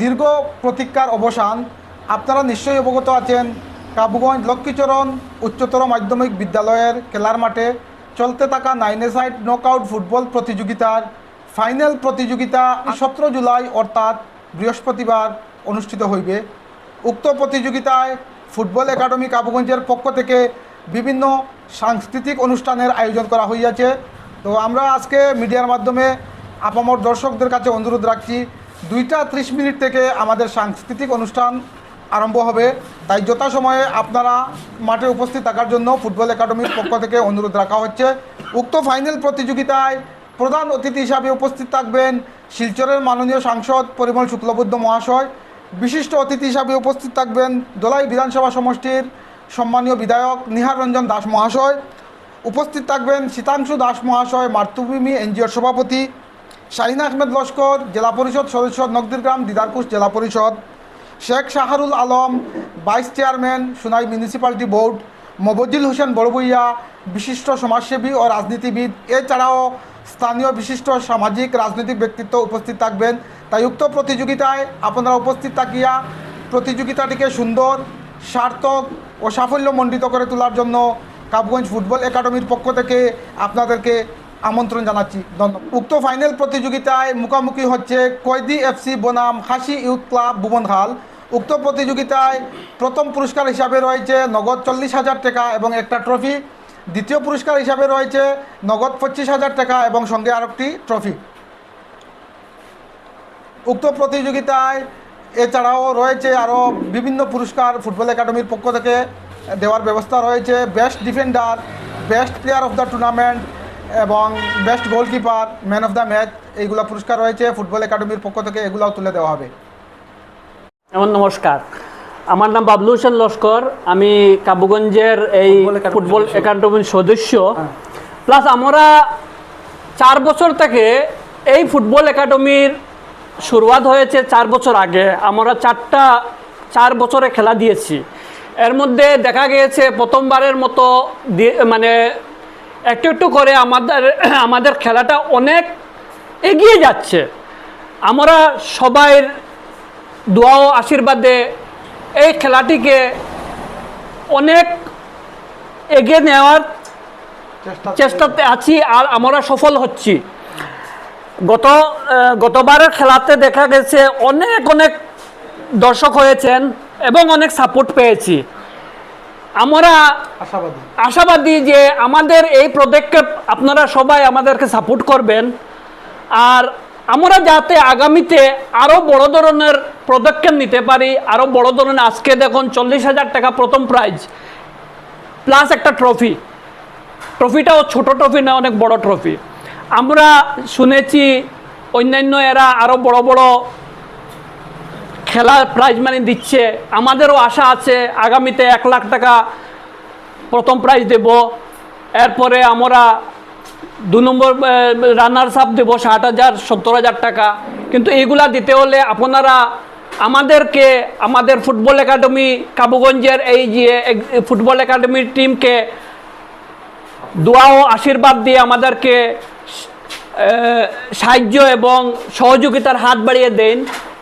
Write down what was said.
দীর্ঘ প্রতীক্ষার অবসান, আপনারা নিশ্চয়ই অবগত আছেন, কাবুগঞ্জ লক্ষ্মীচরণ উচ্চতর মাধ্যমিক বিদ্যালয়ের খেলার মাঠে চলতে থাকা নাইনে সাইড নকআউট ফুটবল প্রতিযোগিতার ফাইনাল প্রতিযোগিতা সতেরো জুলাই অর্থাৎ বৃহস্পতিবার অনুষ্ঠিত হইবে। উক্ত প্রতিযোগিতায় ফুটবল একাডেমি কাবুগঞ্জের পক্ষ থেকে বিভিন্ন সাংস্কৃতিক অনুষ্ঠানের আয়োজন করা হইয়াছে। তো আমরা আজকে মিডিয়ার মাধ্যমে আপামর দর্শকদের কাছে অনুরোধ রাখছি দুইটা ত্রিশ মিনিট থেকে আমাদের সাংস্কৃতিক অনুষ্ঠান আরম্ভ হবে। তাই যথাসময়ে আপনারা মাঠে উপস্থিত থাকার জন্য ফুটবল একাডেমির পক্ষ থেকে অনুরোধ রাখা হচ্ছে। উক্ত ফাইনাল প্রতিযোগিতায় প্রধান অতিথি হিসাবে উপস্থিত থাকবেন শিলচরের মাননীয় সাংসদ পরিমল শুক্লবুদ্ধ মহাশয়। বিশিষ্ট অতিথি হিসাবে উপস্থিত থাকবেন দোলাই বিধানসভা সমষ্টির সম্মানীয় বিধায়ক নিহার রঞ্জন দাস মহাশয়। উপস্থিত থাকবেন শীতাংশু দাস মহাশয় মাতৃভূমি এনজিওর সভাপতি শাহিন আহমেদ লস্কর, জেলা পরিষদ সদস্য নকদিরগ্রাম দিদারকুশ জেলা Parishad. Sheikh Shahrul Alam, vice chairman, Sunai municipality board, Mobjil Hossain Borboiya, বিশিষ্ট সমাজসেবী ও রাজনীতিবিদ। এছাড়াও স্থানীয় বিশিষ্ট সামাজিক রাজনৈতিক ব্যক্তিত্ব উপস্থিত থাকবেন। তাই উক্ত প্রতিযোগিতায় আপনারা উপস্থিত থাকিয়া প্রতিযোগিতাটিকে সুন্দর, সার্থক ও সাফল্যমণ্ডিত করে তোলার জন্য কাবগঞ্জ ফুটবল একাডেমির পক্ষ থেকে আপনাদেরকে আমন্ত্রণ জানাচ্ছি। ধন্যবাদ। উক্ত ফাইনাল প্রতিযোগিতায় মুখোমুখি হচ্ছে কয়দি এফসি বনাম হাসি ইউথ ক্লাব ভুবনহাল উক্ত প্রতিযোগিতায় প্রথম পুরস্কার হিসাবে রয়েছে নগদ চল্লিশ হাজার টাকা এবং একটা ট্রফি। দ্বিতীয় পুরস্কার হিসাবে রয়েছে নগদ পঁচিশ হাজার টাকা এবং সঙ্গে আরেকটি ট্রফি। উক্ত প্রতিযোগিতায় এছাড়াও রয়েছে আরও বিভিন্ন পুরস্কার ফুটবল একাডেমির পক্ষ থেকে দেওয়ার ব্যবস্থা রয়েছে। Best defender, best player of the tournament এবং best goalkeeper man of the match এইগুলো পুরস্কার রয়েছে। ফুটবল একাডেমির পক্ষ থেকে এগুলোও তুলে দেওয়া হবে। আমার নমস্কার। আমার নাম বাবলু হোসেন লস্কর। আমি কাবুগঞ্জের এই ফুটবল একাডেমির সদস্য। সদস্য। হ্যাঁ। প্লাস আমরা চার বছর থেকে এই ফুটবল একাডেমির শুরুয়াত হয়েছে চার বছর আগে। আমরা চারটা চার বছরে খেলা দিয়েছি। এর মধ্যে দেখা গিয়েছে প্রথমবারের মতো মানে একটু একটু করে আমাদের আমাদের খেলাটা অনেক এগিয়ে যাচ্ছে। আমরা সবাই দোয়া ও আশীর্বাদে এই খেলাটিকে অনেক এগিয়ে নেওয়ার চেষ্টা চেষ্টাতে আছি আর আমরা সফল হচ্ছি। গত গতবারের খেলাতে দেখা গেছে অনেক অনেক দর্শক হয়েছেন এবং অনেক সাপোর্ট পেয়েছি। আমরা আশাবাদী। আশাবাদী যে আমাদের এই পদক্ষেপ আপনারা সবাই আমাদেরকে সাপোর্ট করবেন। আর আমরা যাতে আগামীতে আরও বড় ধরনের পদক্ষেপ নিতে পারি আরও বড় ধরনের আজকে দেখুন চল্লিশ হাজার টাকা প্রথম প্রাইজ প্লাস একটা ট্রফি ট্রফিটাও ছোট ট্রফি না অনেক বড় ট্রফি আমরা শুনেছি অন্যান্য এরা আরও বড় বড় খেলা প্রাইজ মানি দিচ্ছে। আমাদেরও আশা আছে, আগামীতে এক লাখ টাকা প্রথম প্রাইজ দেব। এরপরে আমরা দু নম্বর রানার্স আপ দেবো, ষাট হাজার, সত্তর হাজার টাকা। কিন্তু এইগুলা দিতে হলে আপনারা আমাদেরকে, আমাদের ফুটবল একাডেমি কাবুগঞ্জের এই যে ফুটবল একাডেমির টিমকে দোয়া ও আশীর্বাদ দিয়ে আমাদেরকে সাহায্য এবং সহযোগিতার হাত বাড়িয়ে দেন।